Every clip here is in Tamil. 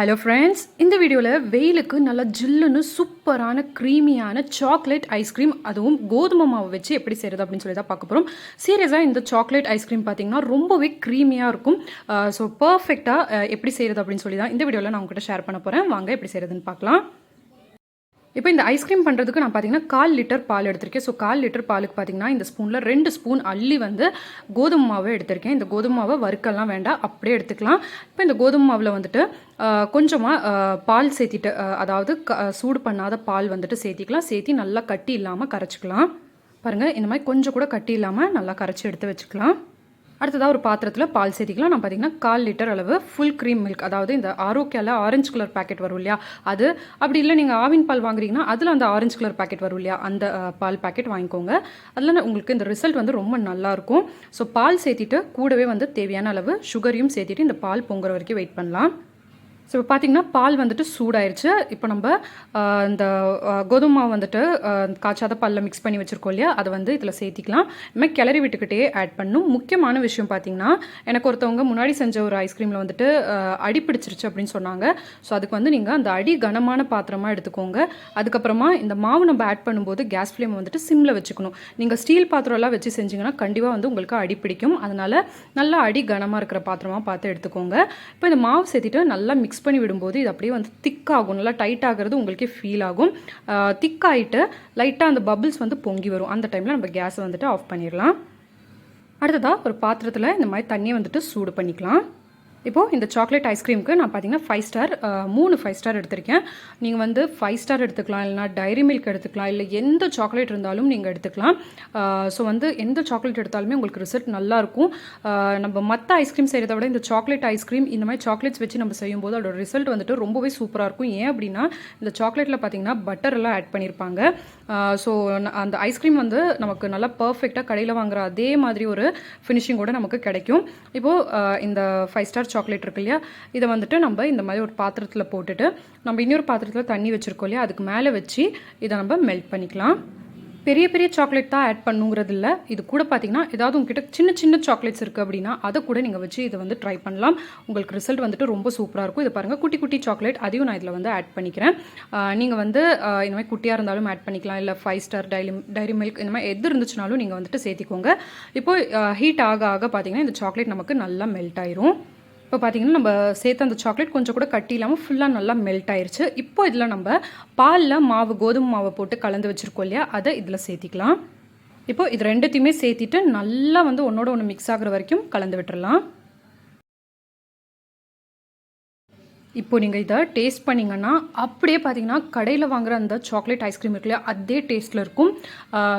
ஹலோ ஃப்ரெண்ட்ஸ் இந்த வீடியோவில் வெயிலுக்கு நல்லா ஜில்லுன்னு சூப்பரான க்ரீமியான சாக்லேட் ஐஸ்கிரீம் அதுவும் கோதுமை மாவு வச்சு எப்படி செய்கிறது அப்படின்னு சொல்லி தான் பார்க்க போகிறோம் சீரியஸாக இந்த சாக்லேட் ஐஸ்கிரீம் பார்த்தீங்கன்னா ரொம்பவே க்ரீமியாக இருக்கும். ஸோ பர்ஃபெக்டாக எப்படி செய்கிறது அப்படின்னு சொல்லி தான் இந்த வீடியோவில் நான் உங்ககிட்ட ஷேர் பண்ண போகிறேன் வாங்க எப்படி செய்கிறதுன்னு பார்க்கலாம். இப்போ இந்த ஐஸ்கிரீம் பண்ணுறதுக்கு நான் பார்த்தீங்கன்னா கால் லிட்டர் பால் எடுத்திருக்கேன். ஸோ கால் லிட்டர் பாலுக்கு பார்த்தீங்கன்னா இந்த ஸ்பூனில் ரெண்டு ஸ்பூன் அள்ளி வந்து கோதுமை மாவை எடுத்திருக்கேன். இந்த கோதுமை மாவை வறுக்கெல்லாம் வேண்டாம் அப்படியே எடுத்துக்கலாம். இப்போ இந்த கோதுமை மாவில் வந்துட்டு கொஞ்சமாக பால் சேர்த்திட்டு அதாவது க சூடு பண்ணாத பால் வந்துட்டு சேர்த்திக்கலாம். சேர்த்தி நல்லா கட்டி இல்லாமல் கரைச்சிக்கலாம். பாருங்கள் இந்த மாதிரி கொஞ்சம் கூட கட்டி இல்லாமல் நல்லா கரைச்சி எடுத்து வச்சுக்கலாம். அடுத்ததாக ஒரு பாத்திரத்தில் பால் சேர்த்திக்கலாம் நான் பார்த்தீங்கன்னா கால் லிட்டர் அளவு ஃபுல் க்ரீம் மில்க் அதாவது இந்த ஆரோக்கியாவில் ஆரஞ்சு கலர் பாக்கெட் வரும் இல்லையா? அது. அப்படி இல்லை நீங்கள் ஆவின் பால் வாங்குறீங்கன்னா அதில் அந்த ஆரஞ்சு கலர் பாக்கெட் வரும் இல்லையா? அந்த பால் பாக்கெட் வாங்கிக்கோங்க. அதில் உங்களுக்கு இந்த ரிசல்ட் வந்து ரொம்ப நல்லாயிருக்கும் ஸோ பால் சேர்த்திட்டு கூடவே வந்து தேவையான அளவு சுகரையும் சேர்த்திட்டு இந்த பால் பொங்குற வரைக்கும் வெயிட் பண்ணலாம். ஸோ இப்போ பார்த்தீங்கன்னா பால் வந்துட்டு சூடாயிருச்சு. இப்போ நம்ம இந்த கோதுமை மாவு வந்துட்டு காய்ச்சாத பாலில் மிக்ஸ் பண்ணி வச்சுருக்கோம் இல்லையா? அதை வந்து இதில் சேர்த்திக்கலாம். இனிமேல் கிளறி விட்டுக்கிட்டே ஆட் பண்ணும். முக்கியமான விஷயம் பார்த்தீங்கன்னா எனக்கு ஒருத்தவங்க முன்னாடி செஞ்ச ஒரு ஐஸ்கிரீமில் வந்துட்டு அடி பிடிச்சிருச்சு அப்படின்னு சொன்னாங்க. ஸோ அதுக்கு வந்து நீங்கள் அந்த அடி கனமான பாத்திரமாக எடுத்துக்கோங்க. அதுக்கப்புறமா இந்த மாவு நம்ம ஆட் பண்ணும்போது கேஸ் ஃப்ளேம் வந்துட்டு சிம்மில் வச்சுக்கணும். நீங்கள் ஸ்டீல் பாத்திரம்லாம் வச்சு செஞ்சிங்கன்னா கண்டிப்பாக வந்து உங்களுக்கு அடி பிடிக்கும். அதனால் நல்லா அடி கனமாக இருக்கிற பாத்திரமாக பார்த்து எடுத்துக்கோங்க. இப்போ இந்த மாவு சேர்த்திட்டு நல்லா மிக்ஸ் பண்ணி விடும்போது இது அப்படியே வந்து திக் ஆகும். நல்லா டைட் ஆகிறது உங்களுக்கே ஃபீல் ஆகும். திக் ஆகிட்டு லைட்டாக அந்த பபிள்ஸ் வந்து பொங்கி வரும். அந்த டைமில் நம்ம கேஸை வந்துட்டு ஆஃப் பண்ணிடலாம். அடுத்ததாக ஒரு பாத்திரத்தில் இந்த மாதிரி தண்ணியை வந்துட்டு சூடு பண்ணிக்கலாம். இப்போது இந்த சாக்லேட் ஐஸ்கிரீமுக்கு நான் பார்த்தீங்கன்னா ஃபைவ் ஸ்டார் மூணு ஃபைவ் ஸ்டார் எடுத்திருக்கேன். நீங்கள் வந்து ஃபைவ் ஸ்டார் எடுத்துக்கலாம் இல்லைனா டைரி மில்க் எடுத்துக்கலாம் இல்லை எந்த சாக்லேட் இருந்தாலும் நீங்கள் எடுத்துக்கலாம். ஸோ வந்து எந்த சாக்லேட் எடுத்தாலுமே உங்களுக்கு ரிசல்ட் நல்லாயிருக்கும் நம்ம மற்ற ஐஸ்கிரீம் செய்கிறத விட இந்த சாக்லேட் ஐஸ்கிரீம் இந்த மாதிரி சாக்லேட்ஸ் வச்சு நம்ம செய்யும்போது அதோட ரிசல்ட் வந்துட்டு ரொம்பவே சூப்பராக இருக்கும். ஏன் அப்படின்னா இந்த சாக்லேட்டில் பார்த்தீங்கன்னா பட்டர் எல்லாம் ஆட் பண்ணியிருப்பாங்க ஸோ அந்த ஐஸ்கிரீம் வந்து நமக்கு நல்லா பர்ஃபெக்டாக கடையில் வாங்குற அதே மாதிரி ஒரு ஃபினிஷிங்கோட நமக்கு கிடைக்கும். இப்போது இந்த ஃபைவ் ஸ்டார் சாக்லேட் இருக்கு இல்லையா? இதை வந்துட்டு நம்ம இந்த மாதிரி ஒரு பாத்திரத்தில் போட்டுட்டு நம்ம இன்னொரு பாத்திரத்தில் தண்ணி வச்சுருக்கோம் இல்லையா? அதுக்கு மேலே வச்சு இதை நம்ம மெல்ட் பண்ணிக்கலாம். பெரிய பெரிய சாக்லேட் தான் ஆட் பண்ணுங்கிறது இல்லை. இது கூட பார்த்தீங்கன்னா ஏதாவது உங்ககிட்ட சின்ன சின்ன சாக்லேட்ஸ் இருக்குது அப்படின்னா அதை கூட நீங்கள் வச்சு இதை வந்து ட்ரை பண்ணலாம். உங்களுக்கு ரிசல்ட் வந்துட்டு ரொம்ப சூப்பராக இருக்கும். இது பாருங்கள் குட்டி குட்டி சாக்லேட் அதையும் நான் இதில் வந்து ஆட் பண்ணிக்கிறேன். நீங்கள் வந்து இந்த மாதிரி குட்டியாக இருந்தாலும் ஆட் பண்ணிக்கலாம். இல்லை five star dairy dairy milk இந்த மாதிரி எது இருந்துச்சுனாலும் நீங்கள் வந்துட்டு சேர்த்திக்கோங்க. இப்போது ஹீட் ஆக ஆக பார்த்தீங்கன்னா இந்த சாக்லேட் நமக்கு நல்லா மெல்ட் ஆயிரும். இப்போ பார்த்தீங்கன்னா நம்ம சேர்த்த அந்த சாக்லேட் கொஞ்சம் கூட கட்டி இல்லாமல் ஃபுல்லாக நல்லா மெல்ட் ஆயிருச்சு. இப்போ இதில் நம்ம பாலில் மாவு கோதுமை மாவை போட்டு கலந்து வச்சுருக்கோம் இல்லையா? அதை இதில் சேர்த்திக்கலாம். இப்போ இது ரெண்டுத்தையுமே சேர்த்திட்டு நல்லா வந்து ஒன்றோட ஒன்று மிக்ஸ் ஆகுற வரைக்கும் கலந்து விட்டுடலாம் இப்போ நீங்கள் இதை டேஸ்ட் பண்ணிங்கன்னா அப்படியே பார்த்தீங்கன்னா கடையில் வாங்குற அந்த சாக்லேட் ஐஸ்கிரீம் இருக்கு அதே டேஸ்ட்டில் இருக்கும்.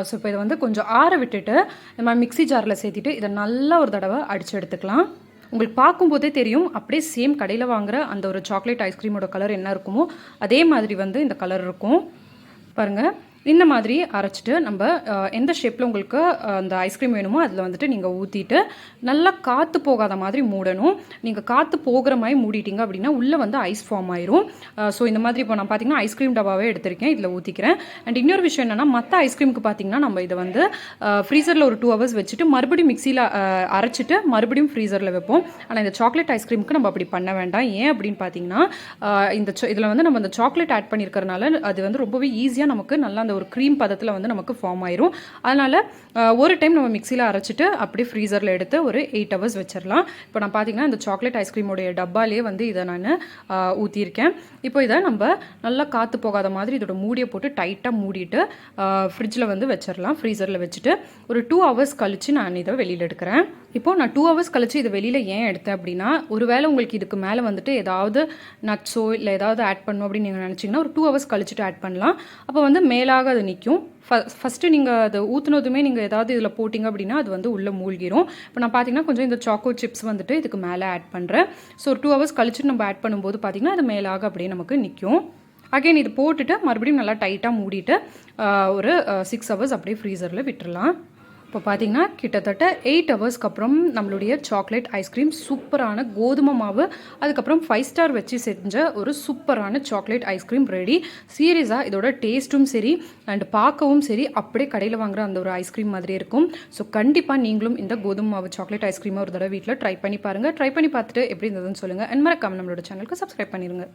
ஸோ இப்போ இதை வந்து கொஞ்சம் ஆற விட்டுட்டு நம்ம மிக்ஸி ஜாரில் சேர்த்திட்டு இதை நல்லா ஒரு தடவை அடித்து எடுத்துக்கலாம். உங்களுக்கு பார்க்கும்போதே தெரியும் அப்படியே சேம் கடையில் வாங்குற அந்த ஒரு சாக்லேட் ஐஸ்கிரீமோட கலர் என்ன இருக்குமோ அதே மாதிரி வந்து இந்த கலர் இருக்கும். பாருங்கள் இந்த மாதிரி அரைச்சிட்டு நம்ம எந்த ஷேப்பில் உங்களுக்கு அந்த ஐஸ்கிரீம் வேணுமோ அதில் வந்துட்டு நீங்கள் ஊற்றிட்டு நல்லா காற்று போகாத மாதிரி மூடணும். நீங்கள் காற்று போகிற மாதிரி மூடிட்டீங்க அப்படின்னா உள்ளே வந்து ஐஸ் ஃபார்ம் ஆயிரும். ஸோ இந்த மாதிரி இப்போ நான் பார்த்தீங்கன்னா ஐஸ்கிரீம் டப்பாவே எடுத்திருக்கேன் இதில் ஊற்றிக்கிறேன் அண்ட் இன்னொரு விஷயம் என்னென்னா மற்ற ஐஸ்கிரீமுக்கு பார்த்தீங்கன்னா நம்ம இதை வந்து ஃப்ரீசரில் ஒரு டூ ஹவர்ஸ் வச்சுட்டு மறுபடியும் மிக்சியில் அரைச்சிட்டு மறுபடியும் ஃப்ரீசரில் வைப்போம். ஆனால் இந்த சாக்லேட் ஐஸ்கிரீமுக்கு நம்ம அப்படி பண்ண வேண்டாம். ஏன் அப்படின்னு பார்த்தீங்கன்னா இந்த இதில் வந்து நம்ம இந்த சாக்லேட் ஆட் பண்ணியிருக்கறனால அது வந்து ரொம்பவே ஈஸியாக நமக்கு நல்லா அந்த ஒரு க்ரீம் பதத்தில் வந்து நமக்கு ஃபார்ம் ஆயிரும். அதனால் ஒரு டைம் நம்ம மிக்சியில் அரைச்சிட்டு அப்படியே ஃப்ரீசரில் எடுத்து ஒரு எயிட் ஹவர்ஸ் வச்சிடலாம் இப்போ நான் பார்த்தீங்கன்னா இந்த சாக்லேட் ஐஸ்கிரீமோடைய டப்பாலே வந்து இதை நான் ஊற்றியிருக்கேன் இப்போ இதை நம்ம நல்லா காற்று போகாத மாதிரி இதோட மூடியை போட்டு டைட்டாக மூடிட்டு ஃப்ரிட்ஜில் வந்து வச்சிடலாம் ஃப்ரீசரில் வச்சுட்டு ஒரு டூ ஹவர்ஸ் கழித்து நான் இதை வெளியில் எடுக்கிறேன். இப்போ நான் டூ ஹவர்ஸ் கழித்து இது வெளியில் ஏன் எடுத்தேன் அப்படின்னா ஒருவேளை உங்களுக்கு இதுக்கு மேலே வந்துட்டு ஏதாவது நட்ஸோ இல்லை ஏதாவது ஆட் பண்ணணும் அப்படின்னு நீங்கள் நினச்சிங்கன்னா ஒரு டூ ஹவர்ஸ் கழிச்சுட்டு ஆட் பண்ணலாம். அப்போ வந்து மேலாக அது நிற்கும். ஃபஸ்ட்டு நீங்கள் அதை ஊற்றுனதுமே நீங்கள் ஏதாவது இதில் போட்டிங்க அப்படின்னா அது வந்து உள்ளே மூழ்கிரும். இப்போ நான் பார்த்தீங்கன்னா கொஞ்சம் இந்த சாக்கோ சிப்ஸ் வந்துட்டு இதுக்கு மேலே ஆட் பண்ணுறேன். ஸோ ஒரு டூ ஹவர்ஸ் கழிச்சு நம்ம ஆட் பண்ணும்போது பார்த்தீங்கன்னா அது மேலாக அப்படியே நமக்கு நிற்கும். அகைன் இது போட்டுட்டு மறுபடியும் நல்லா டைட்டாக மூடிட்டு ஒரு சிக்ஸ் ஹவர்ஸ் அப்படியே ஃப்ரீசரில் விட்டுறலாம். இப்போ பார்த்தீங்கன்னா கிட்டத்தட்ட எயிட் ஹவர்ஸ்க்கு அப்புறம் நம்மளுடைய சாக்லேட் ஐஸ்கிரீம் சூப்பரான கோதுமை மாவு அதுக்கப்புறம் ஃபைவ் ஸ்டார் வச்சு செஞ்ச ஒரு சூப்பரான சாக்லேட் ஐஸ்கிரீம் ரெடி சீரியஸாக இதோட டேஸ்ட்டும் சரி அண்ட் பார்க்கவும் சரி அப்படியே கடையில் வாங்குற அந்த ஒரு ஐஸ்கிரீம் மாதிரி இருக்கும். ஸோ கண்டிப்பாக நீங்களும் இந்த கோதுமை மாவு சாக்லேட் ஐஸ்கிரீமை ஒரு தடவை வீட்டில் ட்ரை பண்ணி பாருங்கள் ட்ரை பண்ணி பார்த்துட்டு எப்படி இருந்ததுன்னு சொல்லுங்கள் அண்ட் மறக்காமல் நம்மளோட சேனலுக்கு சப்ஸ்கிரைப் பண்ணிடுங்க